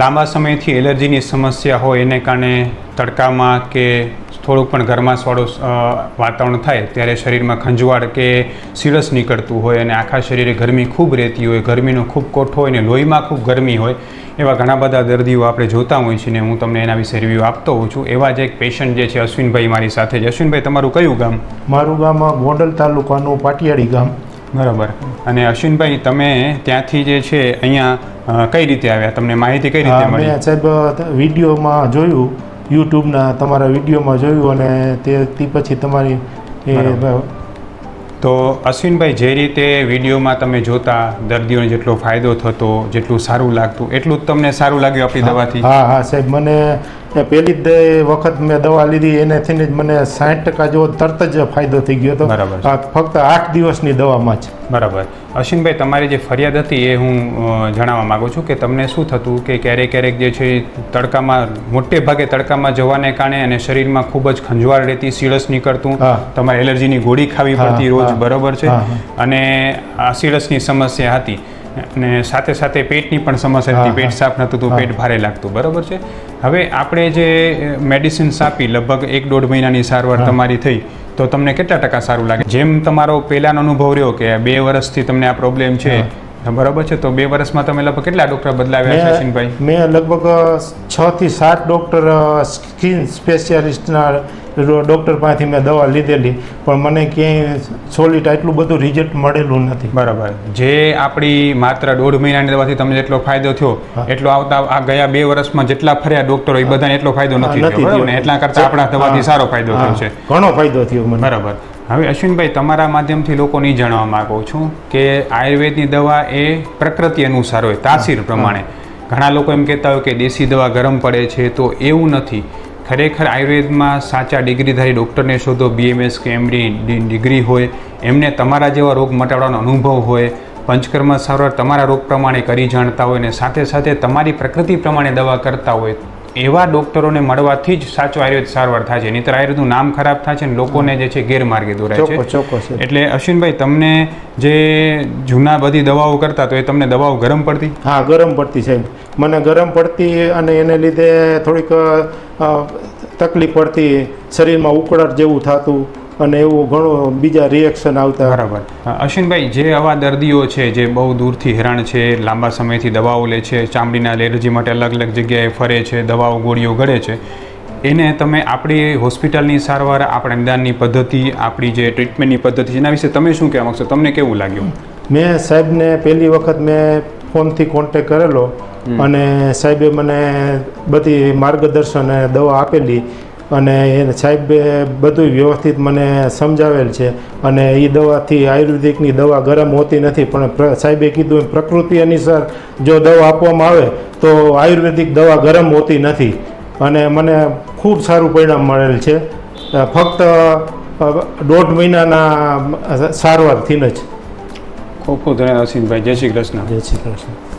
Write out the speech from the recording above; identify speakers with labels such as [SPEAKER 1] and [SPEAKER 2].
[SPEAKER 1] લાંબા સમયથી એલર્જીની સમસ્યા હોય, એને કારણે તડકામાં કે થોડુંક પણ ગરમાસવાળું વાતાવરણ થાય, ત્યારે શરીરમાં ખંજવાળ કે સીરસ નીકળતું હોય અને આખા શરીરે ગરમી ખૂબ રહેતી હોય, ગરમીનો ખૂબ કોઠો હોય અને લોહીમાં ખૂબ ગરમી હોય, એવા ઘણા બધા દર્દીઓ આપણે જોતા હોઈએ છીએ ને હું તમને એના વિશે રિવ્યૂ આપતો હોઉં છું. એવા જ એક પેશન્ટ જે છે અશ્વિનભાઈ મારી સાથે છે. અશ્વિનભાઈ, તમારું કયું ગામ?
[SPEAKER 2] મારું ગામ ગોંડલ તાલુકાનું પાટિયાળી ગામ.
[SPEAKER 1] બરાબર. અને અશ્વિનભાઈ તમે ત્યાંથી જે છે અહીંયા કઈ રીતે આવ્યા? તમને માહિતી કઈ રીતે મળી?
[SPEAKER 2] સાહેબ વિડીયોમાં જોયું યુટ્યુબના તમારા વિડીયોમાં જોયું અને તે પછી તમારી.
[SPEAKER 1] તો અશ્વિનભાઈ જે રીતે વિડીયોમાં તમે જોતા દર્દીઓને જેટલો ફાયદો થતો જેટલું સારું લાગતું એટલું જ તમને સારું લાગ્યું આપણી દવાથી?
[SPEAKER 2] હા હા સાહેબ મને એ પહેલી જ વખત મેં દવા લીધી એનાથી જ મને સાઠ ટકા જેવો તરત જ ફાયદો થઈ ગયો હતો.
[SPEAKER 1] બરાબર.
[SPEAKER 2] ફક્ત આઠ દિવસની દવામાં જ.
[SPEAKER 1] બરાબર. અશ્વિનભાઈ તમારી જે ફરિયાદ હતી એ હું જણાવવા માગું છું કે તમને શું થતું કે ક્યારેક ક્યારેક જે છે તડકામાં મોટે ભાગે તડકામાં જવાને કારણે અને શરીરમાં ખૂબ જ ખંજવાળ રહેતી સીળસ નીકળતું. તમારે એલર્જીની ગોળી ખાવી પડતી રોજ બરાબર છે. અને આ સીળસની સમસ્યા હતી. અને સાથે સાથે પેટની પણ સમસ્યા હતી. પેટ સાફ નહોતું તો પેટ ભારે લાગતું. બરોબર છે? હવે આપણે જે મેડિસિન્સ આપી લગભગ એક દોઢ મહિનાની સારવાર તમારી થઈ તો તમને કેટલા ટકા સારું લાગે? જેમ તમારો પહેલાનો અનુભવ રહ્યો કે બે વર્ષથી તમને આ પ્રોબ્લેમ છે બરોબર છે? તો બે વર્ષમાં તમે લગભગ કેટલા ડોક્ટર બદલાવ્યા છે
[SPEAKER 2] મેં મેં લગભગ છ થી સાત ડૉક્ટર સ્કિન સ્પેશિયાલિસ્ટના ડૉક્ટર પાસેથી મેં દવા લીધેલી પણ મને ક્યાંય સોલિડ આટલું બધું રિઝલ્ટ મળેલું નથી.
[SPEAKER 1] બરાબર. જે આપણી માત્ર દોઢ મહિનાની દવાથી તમને જેટલો ફાયદો થયો એટલો આવતા આ ગયા બે વર્ષમાં જેટલા ફર્યા ડોક્ટરો એ બધાને એટલો ફાયદો નથી થયો. એટલા કરતાં આપણા દવાથી સારો ફાયદો થયો છે.
[SPEAKER 2] ઘણો ફાયદો થયો મને.
[SPEAKER 1] બરાબર. હવે અશ્વિનભાઈ તમારા માધ્યમથી લોકોને ઈ જાણવા માંગુ છું કે આયુર્વેદની દવા એ પ્રકૃતિ અનુસાર હોય તાસીર પ્રમાણે. ઘણા લોકો એમ કહેતા હોય કે દેશી દવા ગરમ પડે છે તો એવું નથી. ખરેખર આયુર્વેદમાં સાચા ડિગ્રીધારી ડૉક્ટરને શોધો બીએમએસ કે એમડી ડિગ્રી હોય એમને તમારા જેવા રોગ મટાડવાનો અનુભવ હોય પંચકર્મ સારવાર તમારા રોગ પ્રમાણે કરી જાણતા હોય ને સાથે સાથે તમારી પ્રકૃતિ પ્રમાણે દવા કરતા હોય એવા ડૉક્ટરોને મળવાથી જ સાચો આયુર્વેદ સારવાર થાય છે. નહીંતર આયુર્વેદનું નામ ખરાબ થાય છે ને લોકોને જે છે ગેરમાર્ગે દોરાય છે. એટલે અશ્વિનભાઈ તમને જે જૂના બધી દવાઓ કરતા તો એ તમને દવાઓ ગરમ પડતી?
[SPEAKER 2] હા ગરમ પડતી સાહેબ મને ગરમ પડતી અને એને લીધે થોડીક તકલીફ પડતી શરીરમાં ઉકળાટ જેવું થતું અને એવું ઘણું બીજા રિએક્શન આવતા.
[SPEAKER 1] બરાબર. અશ્વિનભાઈ જે આવા દર્દીઓ છે જે બહુ દૂરથી હેરાન છે લાંબા સમયથી દવાઓ લે છે ચામડીના એલર્જી માટે અલગ અલગ જગ્યાએ ફરે છે દવાઓ ગોળીઓ ગળે છે એને તમે આપણી હોસ્પિટલની સારવાર આપણા નિદાનની પદ્ધતિ આપણી જે ટ્રીટમેન્ટની પદ્ધતિ છે એના વિશે તમે શું કહેવા માગશો? તમને કેવું લાગ્યું?
[SPEAKER 2] મેં સાહેબને પહેલી વખત મેં ફોનથી કોન્ટેક કરેલો અને સાહેબે મને બધી માર્ગદર્શન અને દવા આપેલી અને એ સાહેબે બધું વ્યવસ્થિત મને સમજાવેલ છે. અને એ દવાથી આયુર્વેદિકની દવા ગરમ હોતી નથી પણ પ્ર- સાહેબે કીધું પ્રકૃતિ અનુસાર જો દવા આપવામાં આવે તો આયુર્વેદિક દવા ગરમ હોતી નથી. અને મને ખૂબ સારું પરિણામ મળેલ છે. ફક્ત દોઢ મહિનાના સારવારથી જ.
[SPEAKER 1] ખૂબ ખૂબ ધન્યવાદ અશ્વિનભાઈ જય શ્રી કૃષ્ણ
[SPEAKER 2] જય શ્રી કૃષ્ણ